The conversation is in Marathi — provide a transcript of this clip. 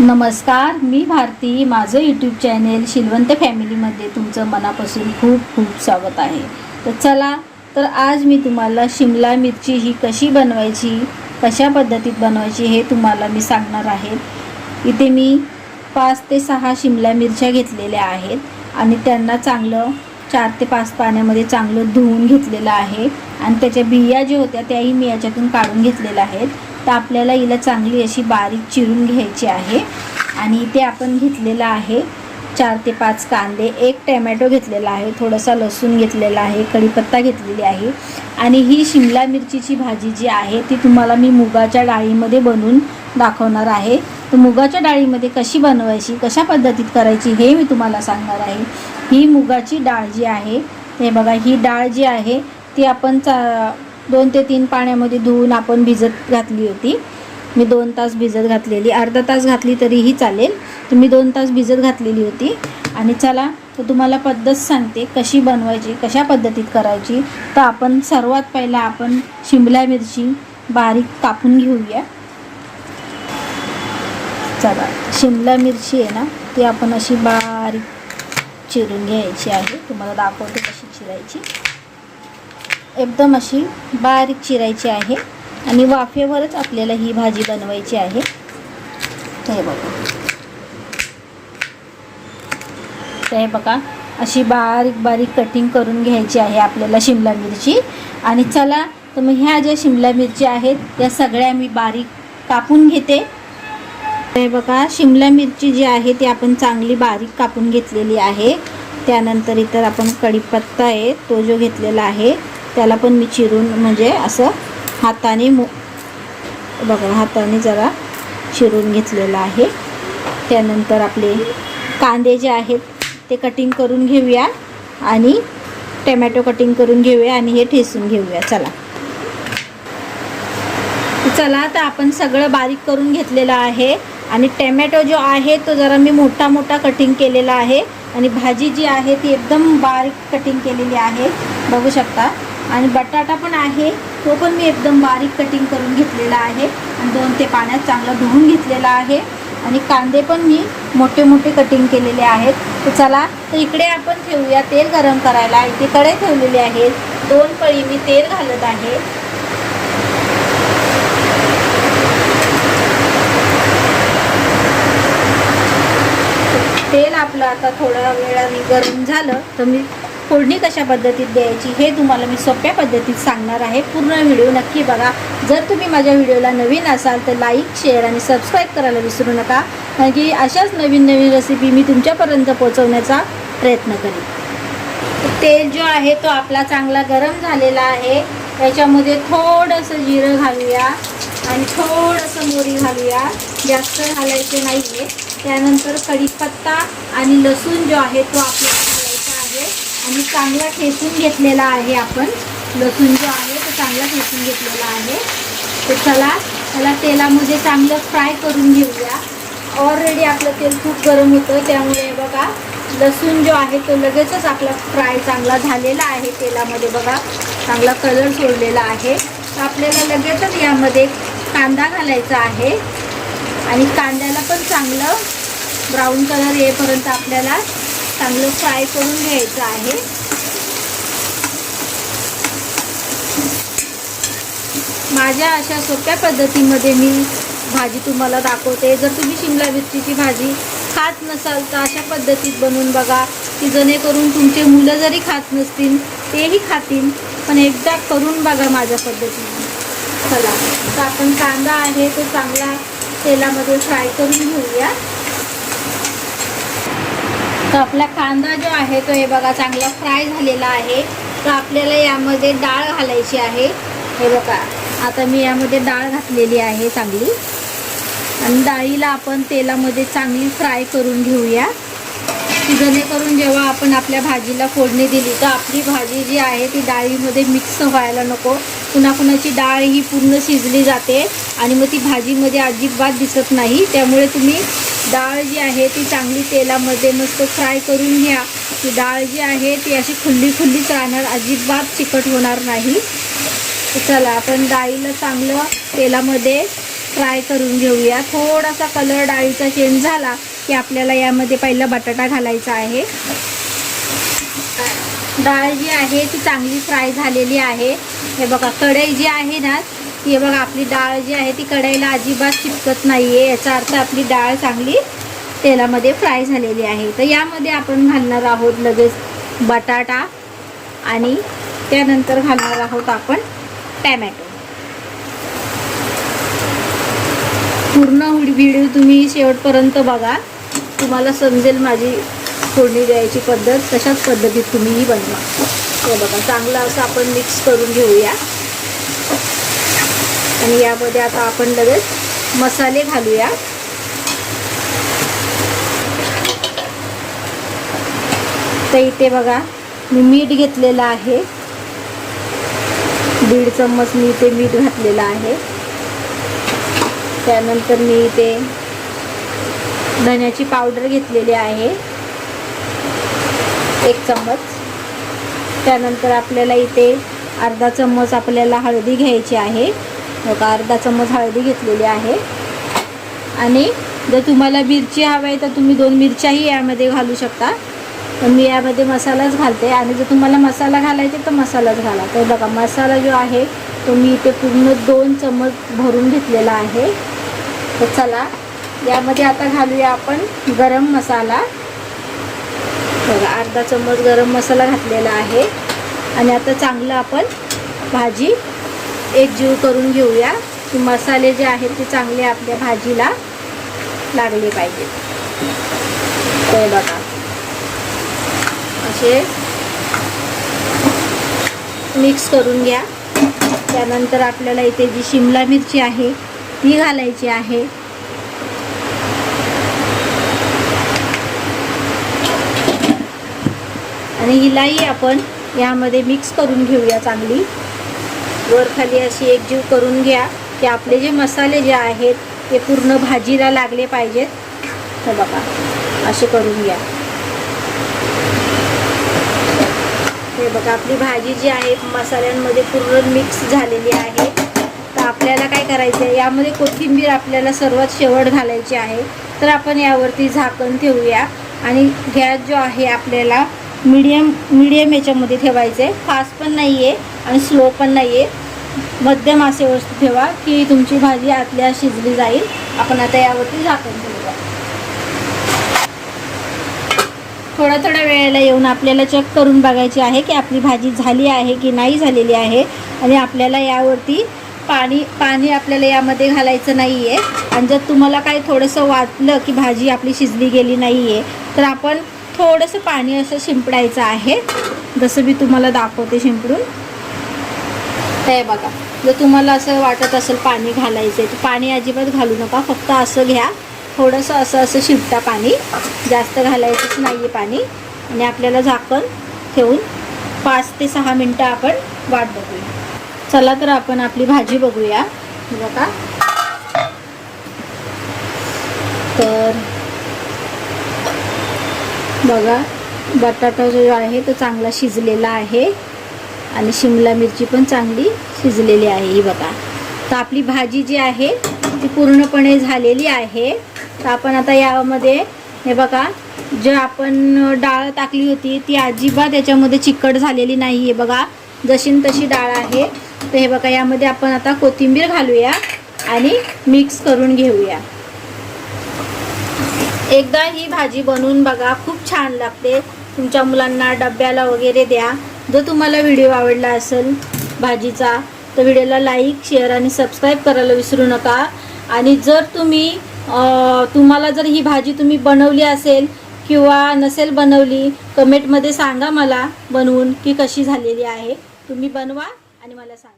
नमस्कार मी भारती. माझं यूट्यूब चॅनेल शिलवंत फॅमिलीमध्ये तुमचं मनापासून खूप खूप स्वागत आहे. तर चला तर आज मी तुम्हाला शिमला मिरची ही कशी बनवायची कशा पद्धतीत बनवायची हे तुम्हाला मी सांगणार आहे. इथे मी पाच ते सहा शिमला मिरच्या घेतलेल्या आहेत आणि त्यांना चांगलं चार ते पाच पाण्यामध्ये चांगलं धुवून घेतलेलं आहे. आणि त्याच्या बिया ज्या होत्या त्याही मी याच्यातून काढून घेतलेल्या आहेत. तर आपल्याला हिला चांगली अशी बारीक चिरून घ्यायची आहे. आणि इथे आपण घेतलेला आहे चार ते पाच कांदे. एक टॅमॅटो घेतलेला आहे थोडासा लसूण घेतलेला आहे कढीपत्ता घेतलेली आहे. आणि ही शिमला मिरचीची भाजी जी आहे ती तुम्हाला मी मुगाच्या डाळीमध्ये बनवून दाखवणार आहे. तर मुगाच्या डाळीमध्ये कशी बनवायची कशा पद्धतीत करायची हे मी तुम्हाला सांगणार आहे. ही मुगाची डाळ जी आहे हे बघा ही डाळ जी आहे ती आपण चा दोन ते तीन पाण्यामध्ये धुवून आपण भिजत घातली होती. मी दोन तास भिजत घातलेली. अर्धा तास घातली तरीही चालेल. तर मी दोन तास भिजत घातलेली होती. आणि चला तर तुम्हाला पद्धत सांगते कशी बनवायची कशा पद्धतीत करायची. तर आपण सर्वात पहिला आपण शिमला मिरची बारीक कापून घेऊया. चला शिमला मिरची आहे ना ती आपण अशी बारीक चिरून घ्यायची आहे. तुम्हाला दाखवते कशी चिरायची. एकदम अशी बारीक चिरायची आहे आणि वाफेवरच आपल्याला ही भाजी बनवायची आहे. हे बघा. तर हे बघा अशी बारीक बारीक कटिंग करून घ्यायची आहे आपल्याला शिमला मिरची. आणि चला तर मग ह्या ज्या शिमला मिरची आहेत त्या सगळ्या मी बारीक कापून घेते. हे बघा शिमला मिरची जी आहे ती आपण चांगली बारीक कापून घेतलेली आहे. त्यानंतर इतर आपण कढीपत्ता आहे तो जो घेतलेला आहे त्याला पण मी चिरून म्हणजे असं हाताने मो बघा हाताने जरा चिरून घेतलेलं आहे. त्यानंतर आपले कांदे जे आहेत ते कटिंग करून घेऊया आणि टमॅटो कटिंग करून घेऊया आणि हे ठेसून घेऊया. चला. चला तर आपण सगळं बारीक करून घेतलेलं आहे आणि टमॅटो जो आहे तो जरा मी मोठा मोठा कटिंग केलेला आहे आणि भाजी जी आहे ती एकदम बारीक कटिंग केलेली आहे. बघू शकता. आणि बटाटा पण आहे. तो पण मी एकदम बारीक कटिंग करून घेतलेला आहे. आणि दोन ते पाण्यात चांगला धुवून घेतलेला आहे. आणि कांदे पण मी मोठे मोठे कटिंग केलेले आहेत. तर चला तर इकडे आपण ठेवूया तेल गरम करायला. इथे कडे ठेवलेले आहेत. दोन पळी मी तेल घालत आहे. तेल आपलं आता थोड्या वेळाने गरम झालं. तर मी फोडणी कशा पद्धतीत द्यायची हे तुम्हाला मी सोप्या पद्धतीत सांगणार आहे. पूर्ण व्हिडिओ नक्की बघा. जर तुम्ही माझ्या व्हिडिओला नवीन असाल तर लाईक शेअर आणि सबस्क्राईब करायला विसरू नका. कारण की अशाच नवीन नवीन रेसिपी मी तुमच्यापर्यंत पोहोचवण्याचा प्रयत्न करेन. तेल जो आहे तो आपला चांगला गरम झालेला आहे. याच्यामध्ये थोडंसं जिरं घालूया आणि थोडंसं मोरी घालूया. जास्त घालायचे नाही आहे त्यानंतर कढीपत्ता आणि लसूण जो आहे तो आपला आणि चांगला ठेचून घेतलेला आहे आपण. लसूण जो आहे तो चांगला ठेचून घेतलेला आहे. तर चला त्याला तेलामध्ये चांगलं फ्राय करून घेऊया. ऑलरेडी आपलं तेल खूप गरम होतं त्यामुळे बघा लसूण जो आहे तो लगेचच आपला फ्राय चांगला झालेला आहे तेलामध्ये बघा. चांगला कलर सोडलेला आहे. तर आपल्याला लगेचच यामध्ये कांदा घालायचा आहे. आणि कांद्याला पण चांगलं ब्राऊन कलर येईपर्यंत आपल्याला चांगलं फ्राय करून घ्यायचं आहे. माझ्या अशा सोप्या पद्धतीमध्ये मी भाजी तुम्हाला दाखवते. जर तुम्ही शिमला मिरचीची भाजी खात नसाल तर अशा पद्धतीत बनवून बघा की जेणेकरून तुमचे मुलं जरी खात नसतील तेही खातील पण एकदा करून बघा माझ्या पद्धतीने. चला तर आपण कांदा आहे तो चांगला तेलामध्ये फ्राय करून घेऊया. तर आपला कांदा जो आहे तो हे बघा चांगला फ्राय झालेला आहे. तर आपल्याला यामध्ये डाळ घालायची आहे. हे बघा आता मी यामध्ये डाळ घातलेली आहे चांगली. आणि डाळीला आपण तेलामध्ये चांगली फ्राय करून घेऊया. की जेणेकरून जेव्हा आपण आपल्या भाजीला फोडणी दिली तर आपली भाजी जी आहे ती डाळीमध्ये मिक्स व्हायला नको. कुणाकुणाची डाळ ही पूर्ण शिजली जाते आणि मग ती भाजीमध्ये अजिबात दिसत नाही. त्यामुळे तुम्ही डाळ जी आहे ती चांगली तेलामध्ये मस्त फ्राय करून घ्या. ती डाळ जी आहे ती अशी खुल्ली खुल्लीच राहणार अजिबात चिकट होणार नाही. चला आपण डाळीला चांगलं तेलामध्ये फ्राय करून घेऊया. थोडासा कलर डाळीचा चेंज झाला की आपल्याला यामध्ये पहिला बटाटा घालायचा आहे. डाळ जी आहे ती चांगली फ्राय झालेली आहे. हे बघा कढई जी आहे ना ती हे बघा आपली डाळ जी आहे ती कढईला अजिबात चिपकत नाही आहे याचा अर्थ आपली डाळ चांगली तेलामध्ये फ्राय झालेली आहे. तर यामध्ये आपण घालणार आहोत लगेच बटाटा आणि त्यानंतर घालणार आहोत आपण टॅमॅटो. पूर्ण व्हिडिओ तुम्ही शेवटपर्यंत बघा. तुम्हाला समजेल माझी फोडणी द्यायची पद्धत तशाच पद्धतीत तुम्हीही बनवा. हे बघा चांगलं असं आपण मिक्स करून घेऊया. आणि यामध्ये आता आपण लगेच मसाले घालूया. तर इथे बघा मी मीठ घेतलेलं आहे. दीड चम्मच मी इथे मीठ घातलेलं आहे. त्यानंतर मी इथे धण्याची पावडर घेतलेली आहे. एक चम्मच. त्यानंतर आपल्याला इथे अर्धा चम्मच आपल्याला हळदी घ्यायची आहे. बघा अर्धा चम्मच हळदी घेतलेली आहे. आणि जर तुम्हाला मिरची हवी आहे तर तुम्ही दोन मिरच्याही यामध्ये घालू शकता. तर मी यामध्ये मसालाच घालते. आणि जर तुम्हाला मसाला घालायचा तर मसालाच घाला. तर बघा मसाला जो आहे तो मी इथे पूर्ण दोन चम्मच भरून घेतलेला आहे. तर चला यामध्ये आता घालूया आपण गरम मसाला. बघा अर्धा चम्मच गरम मसाला घातलेला आहे. आणि आता चांगलं आपण भाजी एकजीव करून घेऊया. की मसाले जे आहेत ते चांगले आपल्या भाजीला लागले पाहिजेत ते बघा. असे मिक्स करून घ्या. त्यानंतर आपल्याला इथे जी शिमला मिरची आहे ती घालायची आहे. आणि हिलाही आपण यामध्ये मिक्स करून घेऊया चांगली. वर खाली अशी एकजीव करून घ्या की आपले जे मसाले जे आहेत ते पूर्ण भाजीला लागले पाहिजेत. हे बघा असे करून घ्या. हे बघा आपली भाजी जी आहे मसाल्यांमध्ये पूर्ण मिक्स झालेली आहे. तर आपल्याला काय करायचं आहे यामध्ये कोथिंबीर आपल्याला सर्वात शेवट घालायची आहे. तर आपण यावरती झाकण ठेवूया. आणि गॅस जो आहे आपल्याला मीडियम मीडियम याच्यामध्ये ठेवायचं. आहे फास्ट पण नाही आहे आणि स्लो पण नाही आहे मध्यम असे वस्तू ठेवा की तुमची भाजी आतल्या शिजली जाईल. आपण आता यावरती झाकण ठेवूया. थोड्या थोड्या वेळेला येऊन आपल्याला चेक करून बघायची आहे की आपली भाजी झाली आहे की नाही झालेली आहे. आणि आपल्याला यावरती पाणी पाणी आपल्याला यामध्ये घालायचं नाही आहे आणि जर तुम्हाला काही थोडंसं वाटलं की भाजी आपली शिजली गेली नाही आहे तर आपण थोडंसं पाणी असं शिंपडायचं आहे. जसं मी तुम्हाला दाखवते शिंपडून. हे बघा जर तुम्हाला असं वाटत असेल पाणी घालायचं आहे तर पाणी अजिबात घालू नका. फक्त असं घ्या. थोडंसं असं असं शिपटा पाणी. जास्त घालायचंच नाही आहे पाणी. आणि आपल्याला झाकण ठेवून पाच ते सहा मिनटं आपण वाट बघूया. चला तर आपण आपली भाजी बघूया. बघा. तर बघा बटाटा जो आहे तो चांगला शिजलेला आहे. आणि शिमला मिरची पण चांगली शिजलेली आहे. ही बघा. तर आपली भाजी जी आहे ती पूर्णपणे झालेली आहे. तर आपण आता यामध्ये हे बघा जे आपण डाळ टाकली होती ती अजिबात याच्यामध्ये चिकट झालेली नाही आहे. बघा जशी तशी डाळ आहे. तर हे बघा यामध्ये आपण आता कोथिंबीर घालूया आणि मिक्स करून घेऊया. एकदा ही भाजी बनवून बघा खूप छान लागते. तुमच्या मुलांना डब्याला वगैरे द्या. जर तुम्हाला व्हिडिओ आवडला असेल भाजीचा तर व्हिडिओला लाईक शेअर आणि सबस्क्राईब करायला विसरू नका. आणि जर तुम्ही तुम्हाला जर ही भाजी तुम्ही बनवली असेल किंवा नसेल बनवली कमेंटमध्ये सांगा मला बनवून की कशी झालेली आहे. तुम्ही बनवा आणि मला सांगा.